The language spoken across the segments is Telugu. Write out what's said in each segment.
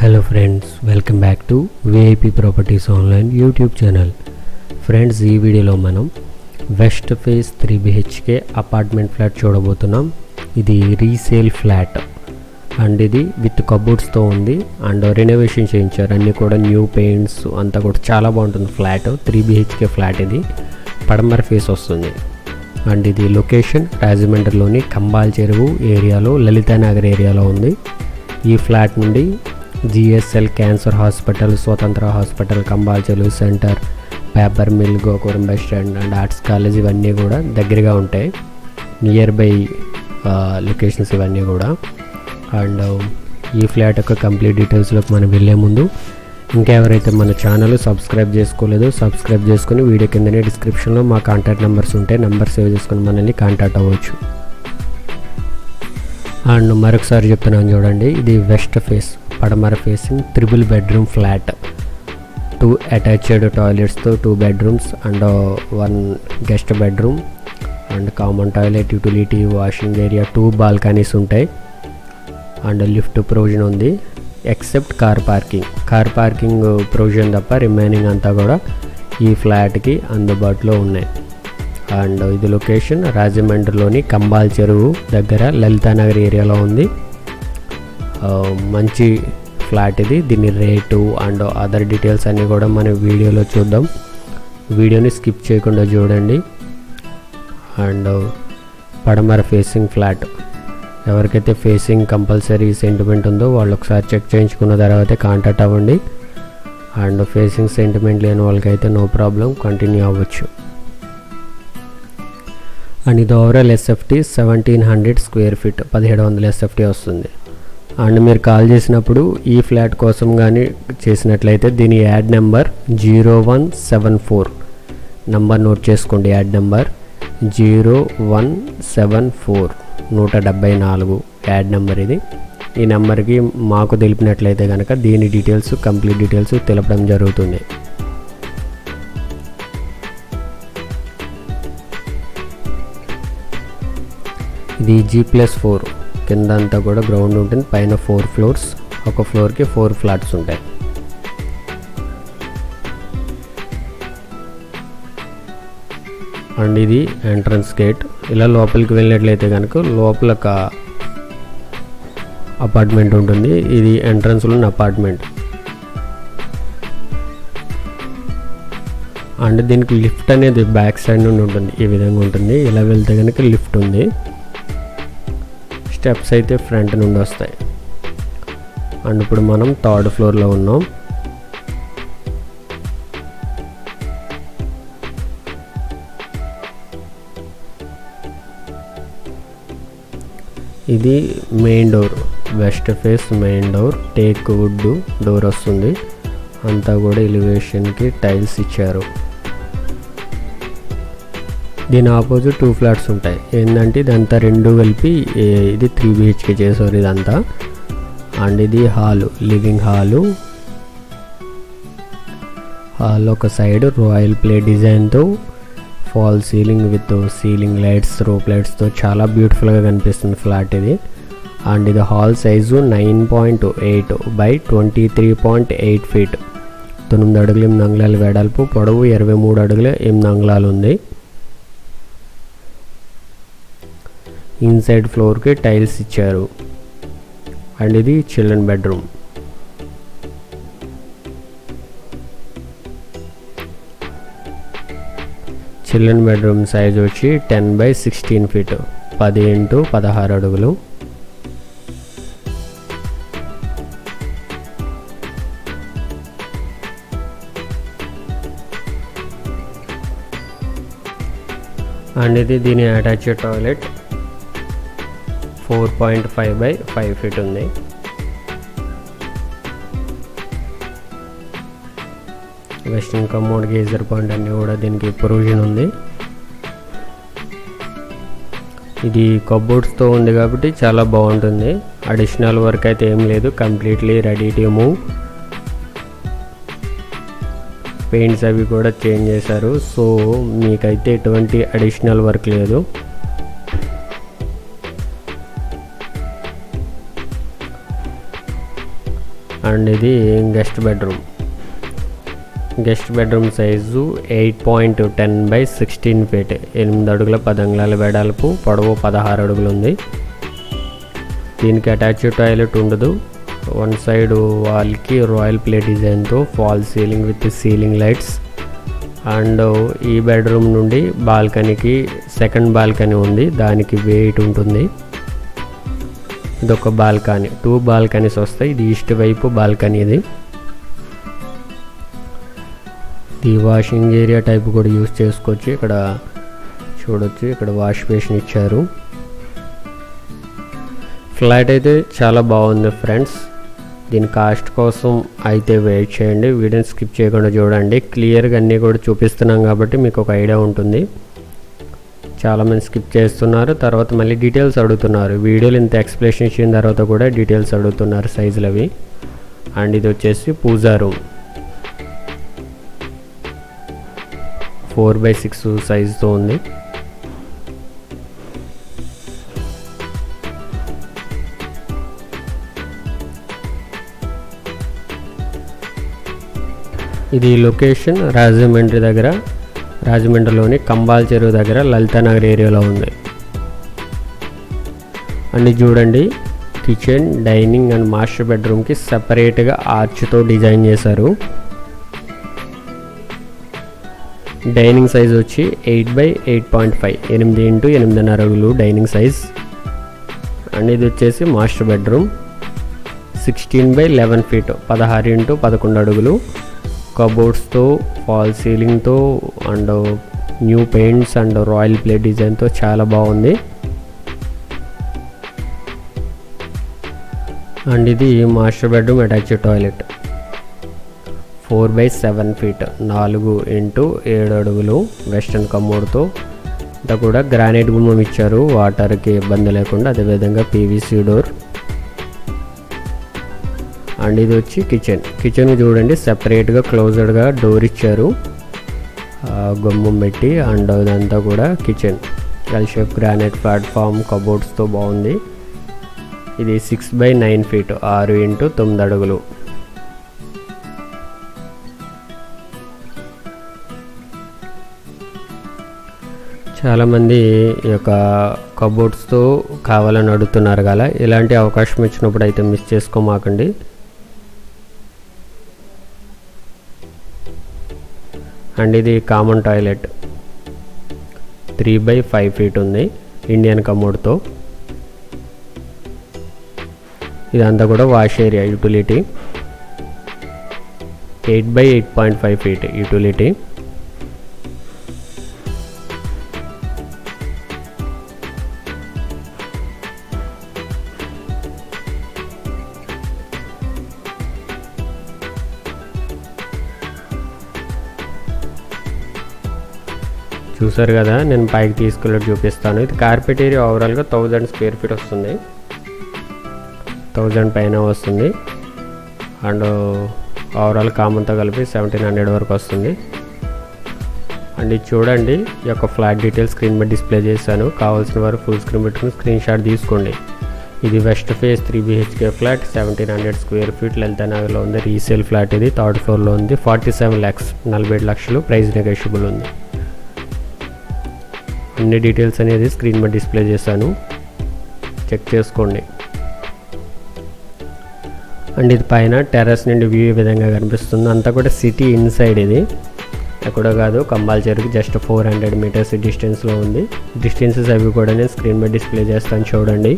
Hello friends welcome back to VIP properties online YouTube channel friends ఈ వీడియోలో మనం west face three BHK apartment flat చూడబోతున్నాం. ఇది రీసేల్ ఫ్లాట్ అండ్ ఇది విత్ కబోర్డ్స్తో ఉంది. అండ్ రెనోవేషన్ చేయించారు. అన్నీ కూడా న్యూ పెయింట్స్ అంతా కూడా చాలా బాగుంటుంది ఫ్లాట్ త్రీ బిహెచ్కే ఫ్లాట్ ఇది. పడమర ఫేస్ వస్తుంది. అండ్ ఇది లొకేషన్ రాజమండ్రిలోని కంబాల్ చెరువు ఏరియాలో లలితానగర్ ఏరియాలో ఉంది. ఈ ఫ్లాట్ నుండి GSL cancer hospital Swatantra hospital కంబాల్చెలు centre paper mill గోకురం bus stand and arts college ఇవన్నీ కూడా దగ్గరగా ఉంటాయి. నియర్ బై లొకేషన్స్ ఇవన్నీ కూడా. అండ్ ఈ ఫ్లాట్ యొక్క కంప్లీట్ డీటెయిల్స్లోకి మనం వెళ్ళే ముందు ఇంకెవరైతే మన ఛానల్ సబ్స్క్రైబ్ చేసుకోలేదో సబ్స్క్రైబ్ చేసుకుని వీడియో కిందనే డిస్క్రిప్షన్లో మా కాంటాక్ట్ నెంబర్స్ ఉంటాయి నెంబర్ సేవ్ చేసుకుని మనల్ని కాంటాక్ట్ అవ్వచ్చు. అండ్ మరొకసారి చెప్తున్నాను చూడండి ఇది వెస్ట్ ఫేస్. పడమర facing triple bedroom flat two attached టాయిలెట్స్తో two bedrooms and one guest bedroom and common toilet utility washing area two balconies ఉంటాయి. అండ్ లిఫ్ట్ ప్రొవిజన్ ఉంది except car parking car parking provision తప్ప రిమైనింగ్ అంతా కూడా ఈ ఫ్లాట్కి అందుబాటులో ఉన్నాయి. అండ్ ఇది లొకేషన్ రాజమండ్రిలోని కంబాల్ చెరువు దగ్గర లలితానగర్ ఏరియాలో ఉంది. మంచి ఫ్లాట్ ఇది. దీని రేటు అండ్ అదర్ డీటెయిల్స్ అన్నీ కూడా మనం వీడియోలో చూద్దాం. వీడియోని స్కిప్ చేయకుండా చూడండి. అండ్ పడమర ఫేసింగ్ ఫ్లాట్ ఎవరికైతే ఫేసింగ్ కంపల్సరీ సెంటిమెంట్ ఉందో వాళ్ళు ఒకసారి చెక్ చేయించుకున్న తర్వాత కాంటాక్ట్ అవ్వండి. అండ్ ఫేసింగ్ సెంటిమెంట్ లేని వాళ్ళకైతే నో ప్రాబ్లం కంటిన్యూ అవ్వచ్చు. అండ్ ఇది overall SFT seventeen hundred square feet పదిహేడు వందల ఎస్ఎఫ్టీ వస్తుంది. అండ్ మీరు కాల్ చేసినప్పుడు ఈ ఫ్లాట్ కోసం కానీ చేసినట్లయితే దీని ad number zero one seven four. Number note చేసుకోండి ad number zero one seven four నూట డెబ్బై నాలుగు యాడ్ నెంబర్ ఇది. ఈ నెంబర్కి మాకు తెలిపినట్లయితే కనుక దీని డీటెయిల్స్ కంప్లీట్ డీటెయిల్స్ తెలపడం జరుగుతుంది. ఇది జీ ప్లస్ ఫోర్ కింద అంతా కూడా గ్రౌండ్ ఉంటుంది. పైన ఫోర్ ఫ్లోర్స్ ఒక ఫ్లోర్కి ఫోర్ ఫ్లాట్స్ ఉంటాయి. అండ్ ఇది ఎంట్రన్స్ గేట్ ఇలా లోపలికి వెళ్ళినట్లయితే కనుక లోపల ఒక అపార్ట్మెంట్ ఉంటుంది. ఇది ఎంట్రన్స్లో ఉన్న అపార్ట్మెంట్ అండ్ దీనికి లిఫ్ట్ అనేది బ్యాక్ సైడ్ నుండి ఉంటుంది. ఈ విధంగా ఉంటుంది. ఇలా వెళ్తే కనుక లిఫ్ట్ ఉంది. స్టెప్స్ అయితే ఫ్రంట్ నుండి వస్తాయి. అండ్ ఇప్పుడు మనం థర్డ్ ఫ్లోర్లో ఉన్నాం. ఇది main door west face main door teak wood door వస్తుంది. అంతా కూడా ఎలివేషన్కి టైల్స్ ఇచ్చారు. దీని ఆపోజిట్ టూ ఫ్లాట్స్ ఉంటాయి. ఏంటంటే ఇదంతా రెండు కలిపి ఇది త్రీ బిహెచ్కే చేసారు ఇదంతా. అండ్ ఇది హాలు లివింగ్ హాలు. హాల్ ఒక సైడ్ రాయల్ ప్లే డిజైన్తో fall ceiling with ceiling lights rope లైట్స్తో చాలా బ్యూటిఫుల్గా కనిపిస్తుంది ఫ్లాట్ ఇది. అండ్ ఇది hall size nine point eight by twenty three point eight feet తొమ్మిది అడుగులు ఎనిమిది అంగుళాలు వెడల్పు పొడవు ఇరవై మూడు అడుగులు ఎనిమిది అంగుళాలు ఉంది. ఇన్సైడ్ ఫ్లోర్కి టైల్స్ ఇచ్చారు. అండ్ ఇది children bedroom. Children bedroom size వచ్చి టెన్ బై సిక్స్టీన్ ఫీట్ పది ఇంటూ పదహారు అడుగులు. అండ్ ఇది దీని attached toilet. Four point five by five feet ఉంది. వెస్ట్రన్ కమోడ్ గేజర్ పాయింట్ అన్నీ కూడా దీనికి ప్రొవిజన్ ఉంది. ఇది కబోర్డ్స్తో ఉంది కాబట్టి చాలా బాగుంటుంది. అడిషనల్ వర్క్ అయితే ఏం లేదు. Completely ready to move paints అవి కూడా చేంజ్ చేశారు. సో మీకైతే ఎటువంటి అడిషనల్ వర్క్ లేదు. అండ్ ఇది guest bedroom. Guest bedroom size eight point ten by sixteen feet. ఎనిమిది అడుగుల పది అంగుళాల వెడల్పు పొడవు పదహారు అడుగులు ఉంది దీనికి అటాచ్ టాయిలెట్ ఉండదు. వన్ సైడ్ వాల్కి రాయల్ ప్లే డిజైన్తో fall ceiling with ceiling lights. And ఈ బెడ్రూమ్ నుండి బాల్కనీకి సెకండ్ బాల్కనీ ఉంది. దానికి వెయిట్ ఉంటుంది. ఇది ఒక బాల్కనీ. టూ బాల్కనీస్ వస్తాయి. ఇది ఈస్ట్ వైపు బాల్కనీ ఇది. ఇది వాషింగ్ ఏరియా టైప్ కూడా యూస్ చేసుకోవచ్చు. ఇక్కడ చూడొచ్చు. ఇక్కడ వాష్ బేసిన్ ఇచ్చారు. ఫ్లాట్ అయితే చాలా బాగుంది ఫ్రెండ్స్ దీని కాస్ట్ కోసం అయితే వెయిట్ చేయండి. వీడియోని స్కిప్ చేయకుండా చూడండి. క్లియర్గా అన్నీ కూడా చూపిస్తున్నాం కాబట్టి మీకు ఒక ఐడియా ఉంటుంది. చాలామంది స్కిప్ చేస్తున్నారు. తర్వాత మళ్ళీ డీటెయిల్స్ అడుగుతున్నారు. వీడియోలు ఇంత ఎక్స్ప్లెనేషన్ ఇచ్చిన తర్వాత కూడా డీటెయిల్స్ అడుగుతున్నారు సైజులు అవి అండ్ ఇది వచ్చేసి puja room four by six సైజుతో ఉంది. ఇది లొకేషన్ రాజమండ్రి దగ్గర. రాజమండ్రిలోని కంబాల్ చెరువు దగ్గర లలితానగర్ ఏరియాలో ఉంది. అన్ని చూడండి కిచెన్ డైనింగ్ అండ్ మాస్టర్ బెడ్రూమ్కి సపరేట్గా ఆర్చ్తో డిజైన్ చేశారు. డైనింగ్ సైజ్ వచ్చి eight by eight point five ఎనిమిది ఇంటూ ఎనిమిదిన్నర అడుగులు డైనింగ్ సైజ్. అండ్ ఇది వచ్చేసి master bedroom sixteen by eleven feet పదహారు ఇంటూ పదకొండు అడుగులు. కబోర్డ్స్తో fall సీలింగ్తో and new paints and royal plate డిజైన్తో చాలా బాగుంది. అండ్ ఇది master bedroom attach toilet. Four by seven feet నాలుగు ఇంటూ ఏడు అడుగులు వెస్టర్న్ కమోడ్తో. ఇంత కూడా గ్రానైట్ గుమ్మం ఇచ్చారు వాటర్కి ఇబ్బంది లేకుండా అదేవిధంగా పీవీసీ డోర్. అండ్ ఇది వచ్చి కిచెన్. కిచెన్ చూడండి సెపరేట్గా క్లోజ్డ్గా డోర్ ఇచ్చారు. గుమ్మం పెట్టి అండ్ ఇదంతా కూడా kitchen. L shape granite platform కబోర్డ్స్తో బాగుంది. ఇది సిక్స్ బై నైన్ ఫీట్ ఆరు ఇంటూ తొమ్మిది అడుగులు. చాలామంది ఈ యొక్క కబోర్డ్స్తో కావాలని అడుగుతున్నారు కదా. ఇలాంటి అవకాశం ఇచ్చినప్పుడు అయితే మిస్ చేసుకోమాకండి. అండ్ ఇది common toilet three by five feet ఉంది ఇండియన్ కమోడ్తో. ఇదంతా కూడా wash area utility eight by eight point five feet utility చూసారు కదా నేను పైకి తీసుకెళ్ళి చూపిస్తాను. ఇది కార్పెట్ ఏరియా ఓవరాల్గా థౌజండ్ స్క్వేర్ ఫీట్ వస్తుంది. థౌజండ్ పైన వస్తుంది. అండ్ ఓవరాల్ కామన్తో కలిపి సెవెంటీన్ హండ్రెడ్ వరకు వస్తుంది. అండ్ ఇది చూడండి ఈ యొక్క ఫ్లాట్ డీటెయిల్స్ స్క్రీన్ మీద డిస్ప్లే చేశాను. కావాల్సిన వారు ఫుల్ స్క్రీన్ పెట్టుకుని స్క్రీన్ షాట్ తీసుకోండి. ఇది west face three BHK flat seventeen hundred square feet లలితానగర్లో ఉంది. రీసేల్ ఫ్లాట్ ఇది థర్డ్ ఫ్లోర్లో ఉంది. ఫార్టీ సెవెన్ ల్యాక్స్ నలభై ఏడు లక్షలు ప్రైస్ నెగోషియబుల్ ఉంది. అన్ని డీటెయిల్స్ అనేది స్క్రీన్ మీద డిస్ప్లే చేశాను. చెక్ చేసుకోండి. అండ్ ఇది పైన టెర్రస్ నుండి వ్యూ ఈ విధంగా కనిపిస్తుంది. అంతా కూడా సిటీ ఇన్సైడ్ ఇది. ఎక్కడో కాదు కంబాల్ చెరుకు జస్ట్ ఫోర్ హండ్రెడ్ మీటర్స్ డిస్టెన్స్లో ఉంది. డిస్టెన్సెస్ అవి కూడా నేను స్క్రీన్ మీద డిస్ప్లే చేస్తాను చూడండి.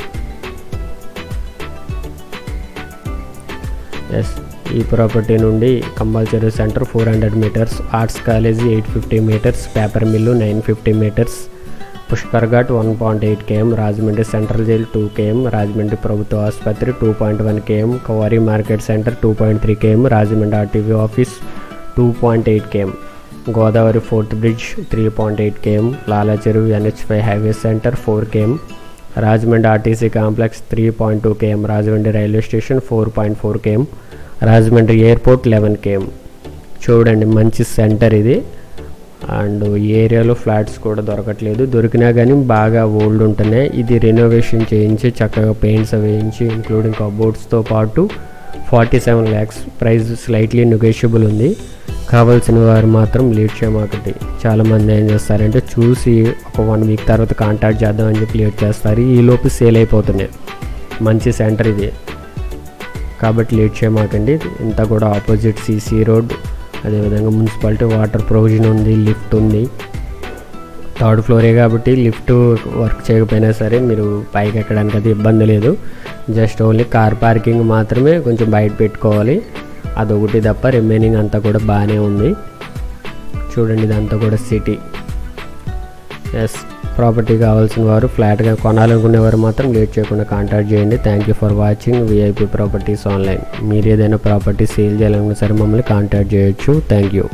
ఎస్ ఈ ప్రాపర్టీ నుండి Kambal Cheruvu center four hundred meters arts college eight fifty meters paper mill nine fifty meters Pushkar ghat one point eight KM Rajahmundry central jail two KM Rajahmundry ప్రభుత్వ ఆసుపత్రి two point one KM Kavari market center two point three KM Rajahmundry RTV office two point eight KM Godavari fourth bridge three point eight KM Lala Cheruvu NH five highway center four KM Rajahmundry RTC complex three point two KM Rajahmundry railway station four point four KM Rajahmundry airport eleven KM. చూడండి మంచి సెంటర్ ఇది. అండ్ ఈ ఏరియాలో ఫ్లాట్స్ కూడా దొరకట్లేదు. దొరికినా కానీ బాగా ఓల్డ్ ఉంటున్నాయి. ఇది రెనోవేషన్ చేయించి చక్కగా పెయింట్స్ వేయించి ఇంక్లూడింగ్ కబోర్డ్స్తో పాటు forty seven lakhs price slightly negotiable ఉంది. కావాల్సిన వారు మాత్రం లేట్ చేయమాకండి. చాలామంది ఏం చేస్తారంటే చూసి ఒక వన్ వీక్ తర్వాత కాంటాక్ట్ చేద్దామని చెప్పి లేట్ చేస్తారు. ఈ లోపు సేల్ అయిపోతున్నాయి. మంచి సెంటర్ ఇది. కాబట్టి లేట్ చేయమాకండి. ఇంత కూడా ఆపోజిట్ సీసీ రోడ్ అదేవిధంగా మున్సిపాలిటీ వాటర్ ప్రొవిజన్ ఉంది లిఫ్ట్ ఉంది. థర్డ్ ఫ్లోరే కాబట్టి లిఫ్ట్ వర్క్ చేయకపోయినా సరే మీరు పైకి ఎక్కడానికి అది ఇబ్బంది లేదు. జస్ట్ ఓన్లీ కార్ పార్కింగ్ మాత్రమే కొంచెం బయట పెట్టుకోవాలి. అదొకటి తప్ప రిమైనింగ్ అంతా కూడా బాగానే ఉంది. చూడండి ఇదంతా కూడా సిటీ. ఎస్ ప్రాపర్టీ కావాల్సిన వారు ఫ్లాట్గా కొనాలనుకునేవారు మాత్రం లేట్ చేయకుండా కాంటాక్ట్ చేయండి. Thank you for watching VIP properties online మీరు ఏదైనా ప్రాపర్టీ సేల్ చేయాలనుకున్నా సరే మమ్మల్ని కాంటాక్ట్ చేయొచ్చు. Thank you